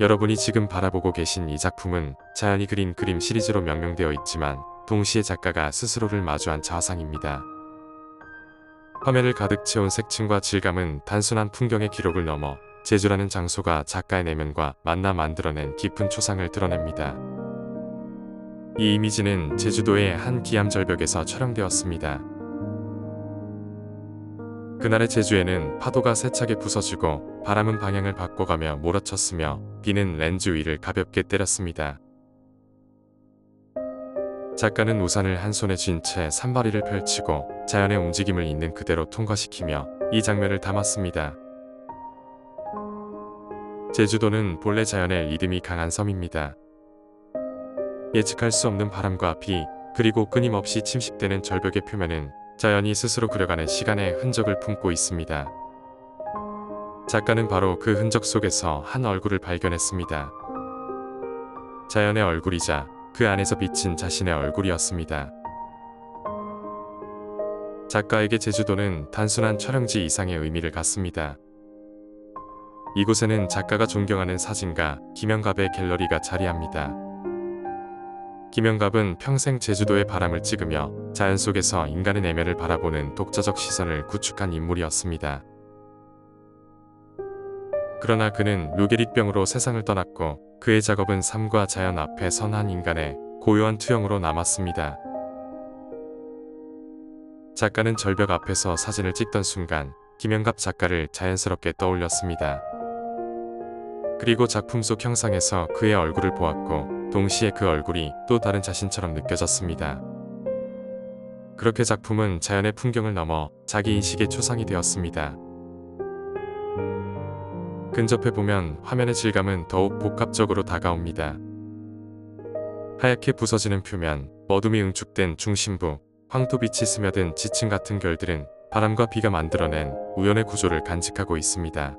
여러분이 지금 바라보고 계신 이 작품은 자연이 그린 그림 시리즈로 명명되어 있지만 동시에 작가가 스스로를 마주한 자화상입니다. 화면을 가득 채운 색층과 질감은 단순한 풍경의 기록을 넘어 제주라는 장소가 작가의 내면과 만나 만들어낸 깊은 초상을 드러냅니다. 이 이미지는 제주도의 한 기암절벽에서 촬영되었습니다. 그날의 제주에는 파도가 세차게 부서지고 바람은 방향을 바꿔가며 몰아쳤으며 비는 렌즈 위를 가볍게 때렸습니다. 작가는 우산을 한 손에 쥔 채 산바리를 펼치고 자연의 움직임을 있는 그대로 통과시키며 이 장면을 담았습니다. 제주도는 본래 자연의 리듬이 강한 섬입니다. 예측할 수 없는 바람과 비, 그리고 끊임없이 침식되는 절벽의 표면은 자연이 스스로 그려가는 시간의 흔적을 품고 있습니다. 작가는 바로 그 흔적 속에서 한 얼굴을 발견했습니다. 자연의 얼굴이자 그 안에서 비친 자신의 얼굴이었습니다. 작가에게 제주도는 단순한 촬영지 이상의 의미를 갖습니다. 이곳에는 작가가 존경하는 사진가 김영갑의 갤러리가 자리합니다. 김영갑은 평생 제주도의 바람을 찍으며 자연 속에서 인간의 내면을 바라보는 독자적 시선을 구축한 인물이었습니다. 그러나 그는 루게릭병으로 세상을 떠났고 그의 작업은 삶과 자연 앞에 선한 인간의 고요한 투영으로 남았습니다. 작가는 절벽 앞에서 사진을 찍던 순간 김영갑 작가를 자연스럽게 떠올렸습니다. 그리고 작품 속 형상에서 그의 얼굴을 보았고 동시에 그 얼굴이 또 다른 자신처럼 느껴졌습니다. 그렇게 작품은 자연의 풍경을 넘어 자기 인식의 초상이 되었습니다. 근접해 보면 화면의 질감은 더욱 복합적으로 다가옵니다. 하얗게 부서지는 표면, 어둠이 응축된 중심부, 황토빛이 스며든 지층 같은 결들은 바람과 비가 만들어낸 우연의 구조를 간직하고 있습니다.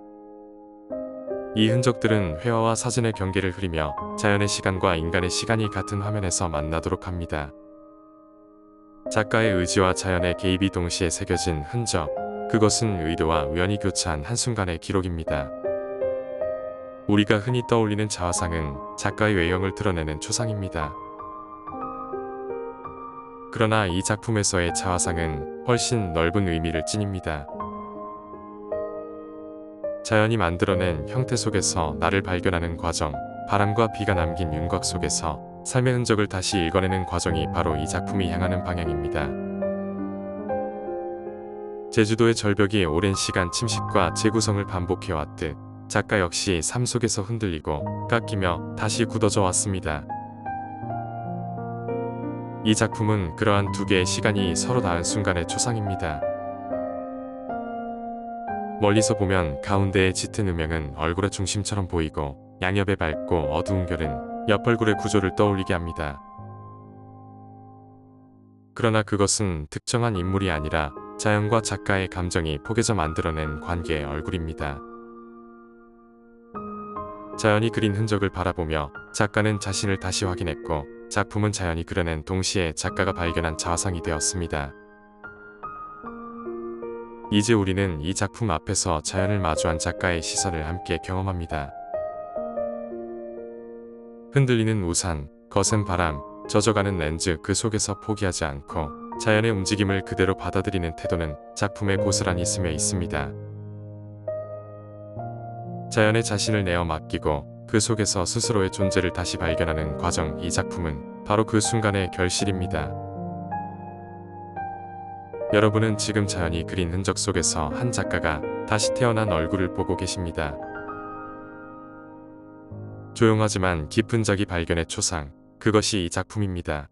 이 흔적들은 회화와 사진의 경계를 흐리며 자연의 시간과 인간의 시간이 같은 화면에서 만나도록 합니다. 작가의 의지와 자연의 개입이 동시에 새겨진 흔적, 그것은 의도와 우연이 교차한 한순간의 기록입니다. 우리가 흔히 떠올리는 자화상은 작가의 외형을 드러내는 초상입니다. 그러나 이 작품에서의 자화상은 훨씬 넓은 의미를 지닙니다. 자연이 만들어낸 형태 속에서 나를 발견하는 과정, 바람과 비가 남긴 윤곽 속에서 삶의 흔적을 다시 읽어내는 과정이 바로 이 작품이 향하는 방향입니다. 제주도의 절벽이 오랜 시간 침식과 재구성을 반복해왔듯 작가 역시 삶 속에서 흔들리고 깎이며 다시 굳어져 왔습니다. 이 작품은 그러한 두 개의 시간이 서로 닿은 순간의 초상입니다. 멀리서 보면 가운데의 짙은 음영은 얼굴의 중심처럼 보이고 양옆의 밝고 어두운 결은 옆 얼굴의 구조를 떠올리게 합니다. 그러나 그것은 특정한 인물이 아니라 자연과 작가의 감정이 포개져 만들어낸 관계의 얼굴입니다. 자연이 그린 흔적을 바라보며 작가는 자신을 다시 확인했고 작품은 자연이 그려낸 동시에 작가가 발견한 자화상이 되었습니다. 이제 우리는 이 작품 앞에서 자연을 마주한 작가의 시선을 함께 경험합니다. 흔들리는 우산, 거센 바람, 젖어가는 렌즈 그 속에서 포기하지 않고 자연의 움직임을 그대로 받아들이는 태도는 작품에 고스란히 스며 있습니다. 자연의 자신을 내어 맡기고 그 속에서 스스로의 존재를 다시 발견하는 과정 이 작품은 바로 그 순간의 결실입니다. 여러분은 지금 자연이 그린 흔적 속에서 한 작가가 다시 태어난 얼굴을 보고 계십니다. 조용하지만 깊은 자기 발견의 초상, 그것이 이 작품입니다.